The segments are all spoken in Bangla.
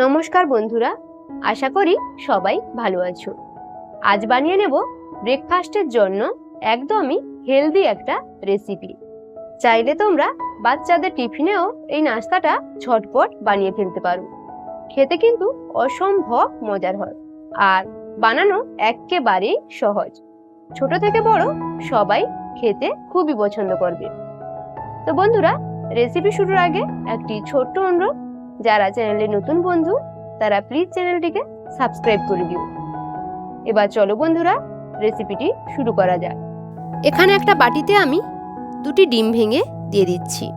নমস্কার বন্ধুরা, আশা করি সবাই ভালো আছো। আজ বানিয়ে নেব ব্রেকফাস্টের জন্য একদমই হেলদি একটা রেসিপি চাইলে তোমরা বাচ্চাদের টিফিনেও এই নাস্তাটা ঝটপট বানিয়ে ফেলতে পারো। খেতে কিন্তু অসম্ভব মজার হয় আর বানানো একেবারেই সহজ। ছোট থেকে বড় সবাই খেতে খুবই পছন্দ করবে। তো বন্ধুরা রেসিপি শুরুর আগে একটি ছোট্ট অনুরোধ যারা চ্যানেলে নতুন বন্ধু, তারা প্লিজ চ্যানেলটিকে সাবস্ক্রাইব করে দিও। এবার চলো বন্ধুরা রেসিপিটি শুরু করা যাক। এখানে একটা বাটিতে আমি দুটি ডিম ভেঙে দিয়ে দিচ্ছি।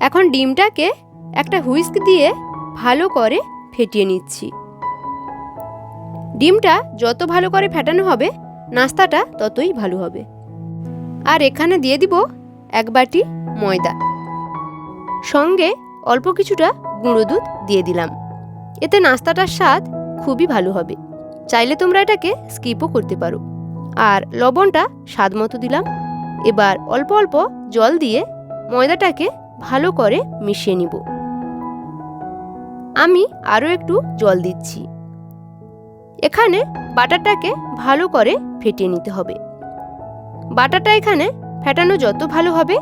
এখন ডিমটাকে একটা হুইস্ক দিয়ে ভালো করে ফেটিয়ে নিচ্ছি। ডিমটা যত ভালো করে ফেটানো হবে, নাস্তাটা ততই ভালো হবে। আর এখানে দিয়ে দিব এক বাটি ময়দা। সঙ্গে অল্প কিছুটা গুঁড়ো দুধ দিয়ে দিলাম। এতে নাস্তাটার স্বাদ খুবই ভালো হবে। চাইলে তোমরা এটাকে স্কিপও করতে পারো। আর লবণটা স্বাদ মতো দিলাম। এবার অল্প অল্প জল দিয়ে ময়দাটাকে ভালো করে মিশিয়ে নিব। আমি আরও একটু জল দিচ্ছি। এখানে বাটারটাকে ভালো করে ফেটিয়ে নিতে হবে। বাটারটা এখানে ফেটানো যত ভালো হবে,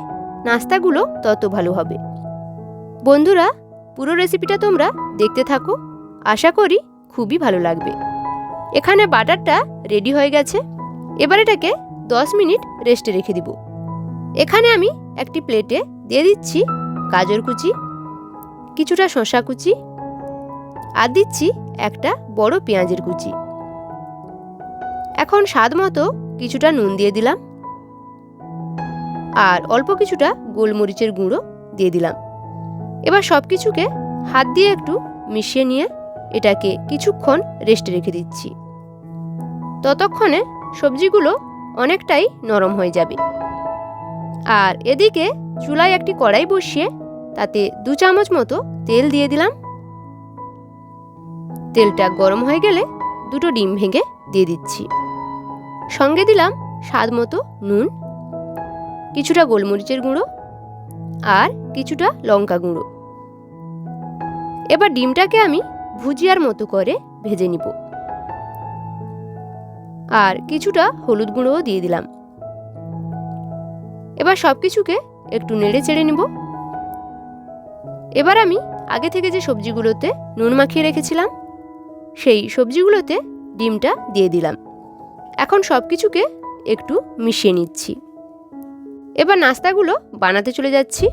নাস্তাগুলো তত ভালো হবে। বন্ধুরা পুরো রেসিপিটা তোমরা দেখতে থাকো। আশা করি খুবই ভালো লাগবে। এখানে বাটারটা রেডি হয়ে গেছে। এবার এটাকে দশ মিনিট রেস্টে রেখে দিব। এখানে আমি একটি প্লেটে দিয়ে দিচ্ছি গাজর কুচি, কিছুটা শসা কুচি আর দিচ্ছি একটা বড় পেঁয়াজের কুচি। এখন স্বাদ মতো কিছুটা নুন দিয়ে দিলাম। আর অল্প কিছুটা গোলমরিচের গুঁড়ো দিয়ে দিলাম। এবার সব কিছুকে হাত দিয়ে একটু মিশিয়ে নিয়ে এটাকে কিছুক্ষণ রেস্টে রেখে দিচ্ছি। ততক্ষণে সবজিগুলো অনেকটাই নরম হয়ে যাবে। আর এদিকে চুলায় একটি কড়াই বসিয়ে তাতে দু চামচ মতো তেল দিয়ে দিলাম। তেলটা গরম হয়ে গেলে দুটো ডিম ভেঙে দিয়ে দিচ্ছি। সঙ্গে দিলাম স্বাদ মতো নুন, কিছুটা গোলমরিচের গুঁড়ো আর কিছুটা লঙ্কা গুঁড়ো। এবার ডিমটাকে আমি ভুজিয়ার মতো করে ভেজে নিব। আর কিছুটা হলুদ গুঁড়োও দিয়ে দিলাম। এবার সব কিছুকে একটু নেড়ে চেড়ে নিব। এবার আমি আগে থেকে যে সবজিগুলোতে নুন মাখিয়ে রেখেছিলাম, সেই সবজিগুলোতে ডিমটা দিয়ে দিলাম। এখন সব কিছুকে একটু মিশিয়ে নিচ্ছি। এবার নাস্তাগুলো বানাতে চলে যাচ্ছি।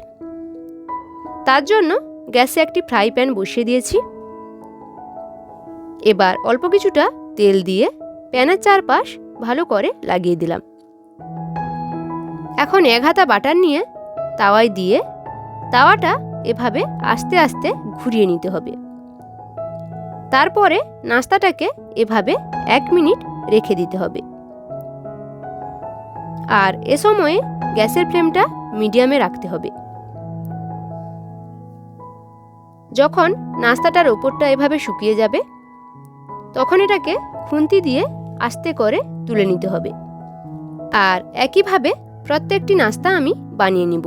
তার জন্য গ্যাসে একটি ফ্রাই প্যান বসিয়ে দিয়েছি। এবার অল্প কিছুটা তেল দিয়ে প্যানের চারপাশ ভালো করে লাগিয়ে দিলাম। এখন এক হাতা বাটার নিয়ে তাওয়ায় দিয়ে তাওয়াটা এভাবে আস্তে আস্তে ঘুরিয়ে নিতে হবে। তারপরে নাস্তাটাকে এভাবে এক মিনিট রেখে দিতে হবে। আর এ সময়ে গ্যাসের ফ্লেমটা মিডিয়ামে রাখতে হবে। যখন নাস্তাটার ওপরটা এভাবে শুকিয়ে যাবে, তখন এটাকে খুন্তি দিয়ে আস্তে করে তুলে নিতে হবে। আর একইভাবে প্রত্যেকটি নাস্তা আমি বানিয়ে নিব।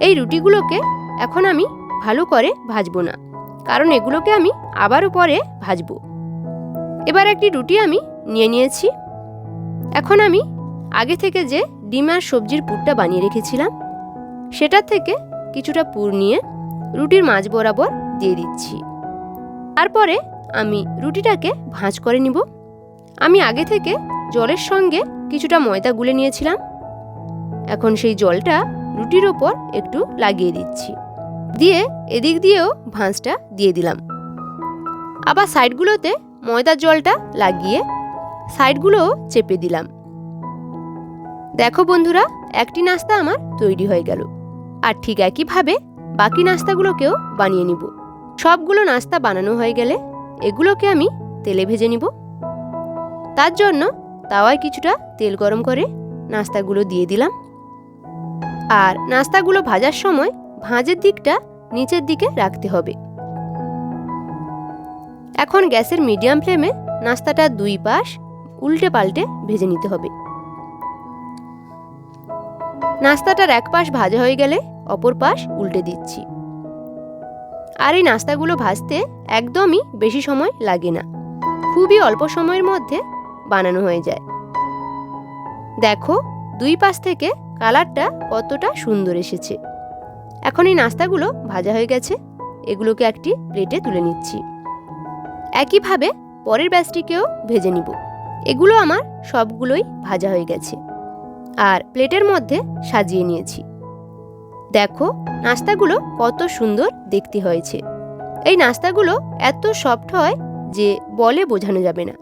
এই রুটিগুলোকে এখন আমি ভালো করে ভাজবো না, কারণ এগুলোকে আমি আবারও পরে ভাজবো। এবার একটি রুটি আমি নিয়ে নিয়েছি। এখন আমি আগে থেকে যে ডিম আর সবজির পুরটা বানিয়ে রেখেছিলাম সেটার থেকে কিছুটা পুর নিয়ে রুটির মাঝ বরাবর দিয়ে দিচ্ছি। তারপরে আমি রুটিটাকে ভাঁজ করে নিব। আমি আগে থেকে জলের সঙ্গে কিছুটা ময়দা গুলে নিয়েছিলাম। এখন সেই জলটা রুটির ওপর একটু লাগিয়ে দিচ্ছি। দিয়ে এদিক দিয়েও ভাঁজটা দিয়ে দিলাম। আবার সাইডগুলোতে ময়দার জলটা লাগিয়ে সাইডগুলোও চেপে দিলাম। দেখো বন্ধুরা, একটি নাস্তা আমার তৈরি হয়ে গেল। আর ঠিক একইভাবে বাকি নাস্তাগুলোকেও বানিয়ে নিব। সবগুলো নাস্তা বানানো হয়ে গেলে এগুলোকে আমি তেলে ভেজে নিব। তার জন্য তাওয়ায় কিছুটা তেল গরম করে নাস্তাগুলো দিয়ে দিলাম। আর নাস্তাগুলো ভাজার সময় ভাঁজের দিকটা নিচের দিকে রাখতে হবে। এখন গ্যাসের মিডিয়াম ফ্লেমে নাস্তাটা দুই পাশ উল্টে পাল্টে ভেজে নিতে হবে। নাস্তাটার এক পাশ ভাজা হয়ে গেলে অপর পাশ উল্টে দিচ্ছি। আর এই নাস্তাগুলো ভাজতে একদমই বেশি সময় লাগে না। খুবই অল্প সময়ের মধ্যে বানানো হয়ে যায়। দেখো, দুই পাশ থেকে কালারটা কতটা সুন্দর এসেছে। এখন এই নাস্তাগুলো ভাজা হয়ে গেছে। এগুলোকে একটি প্লেটে তুলে নিচ্ছি। একইভাবে পরের ব্যাচটিকেও ভেজে নিব। এগুলো আমার সবগুলোই ভাজা হয়ে গেছে। আর প্লেটের মধ্যে সাজিয়ে নিয়েছি। দেখো, নাস্তাগুলো কত সুন্দর দেখতে হয়েছে। এই নাস্তাগুলো এত সফট হয় যে বলে বোঝানো যাবে না।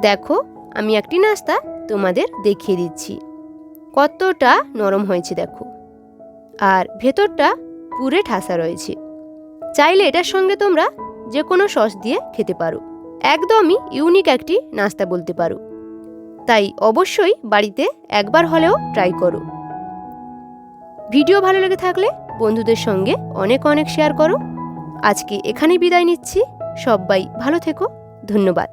দেখো, আমি একটি নাস্তা তোমাদের দেখিয়ে দিচ্ছি। কতটা নরম হয়েছে, দেখো। আর ভেতরটা পুরে ঠাসা রয়েছে। চাইলে এটার সঙ্গে তোমরা যে কোনো সস দিয়ে খেতে পারো। একদমই ইউনিক একটি নাস্তা বলতে পারো। তাই অবশ্যই বাড়িতে একবার হলেও ট্রাই করো। ভিডিও ভালো লেগে থাকলে বন্ধুদের সঙ্গে অনেক অনেক শেয়ার করো। আজকে এখানেই বিদায় নিচ্ছি। সবাই ভালো থেকো। ধন্যবাদ।